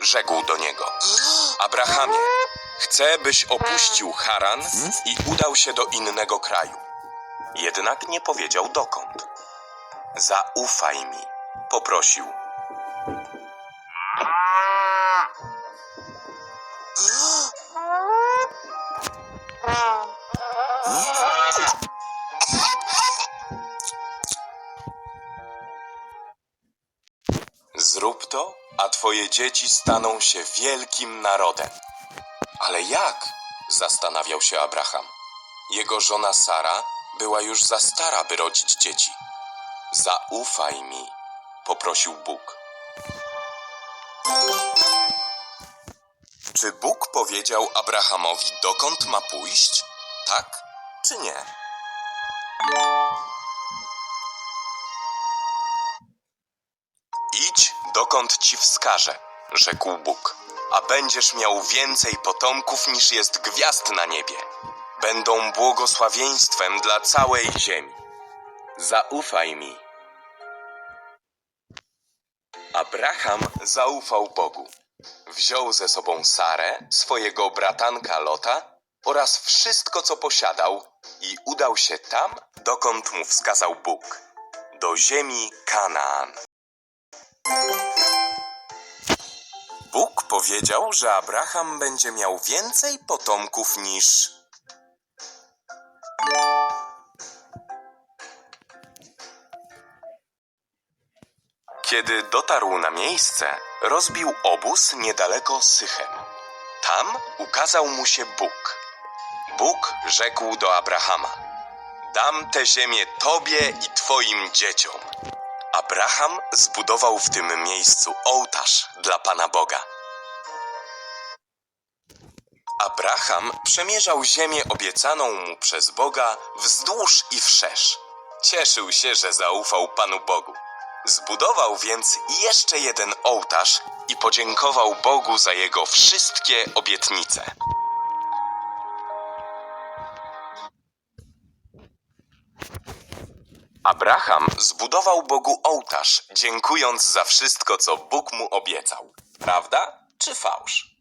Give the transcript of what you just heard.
rzekł do niego: Abrahamie, chcę, byś opuścił Haran i udał się do innego kraju. Jednak nie powiedział dokąd. Zaufaj mi, poprosił. Zrób to, a twoje dzieci staną się wielkim narodem. Ale jak? Zastanawiał się Abraham. Jego żona Sara była już za stara, by rodzić dzieci. Zaufaj mi, poprosił Bóg. Czy Bóg powiedział Abrahamowi, dokąd ma pójść? Tak czy nie? Dokąd ci wskażę, rzekł Bóg, a będziesz miał więcej potomków niż jest gwiazd na niebie. Będą błogosławieństwem dla całej ziemi. Zaufaj mi. Abraham zaufał Bogu. Wziął ze sobą Sarę, swojego bratanka Lota oraz wszystko, co posiadał i udał się tam, dokąd mu wskazał Bóg, do ziemi Kanaan. Bóg powiedział, że Abraham będzie miał więcej potomków niż. Kiedy dotarł na miejsce, rozbił obóz niedaleko Sychem. Tam ukazał mu się Bóg. Bóg rzekł do Abrahama: Dam tę ziemię tobie i twoim dzieciom. Abraham zbudował w tym miejscu ołtarz dla Pana Boga. Abraham przemierzał ziemię obiecaną mu przez Boga wzdłuż i wszerz. Cieszył się, że zaufał Panu Bogu. Zbudował więc jeszcze jeden ołtarz i podziękował Bogu za jego wszystkie obietnice. Abraham zbudował Bogu ołtarz, dziękując za wszystko, co Bóg mu obiecał. Prawda czy fałsz?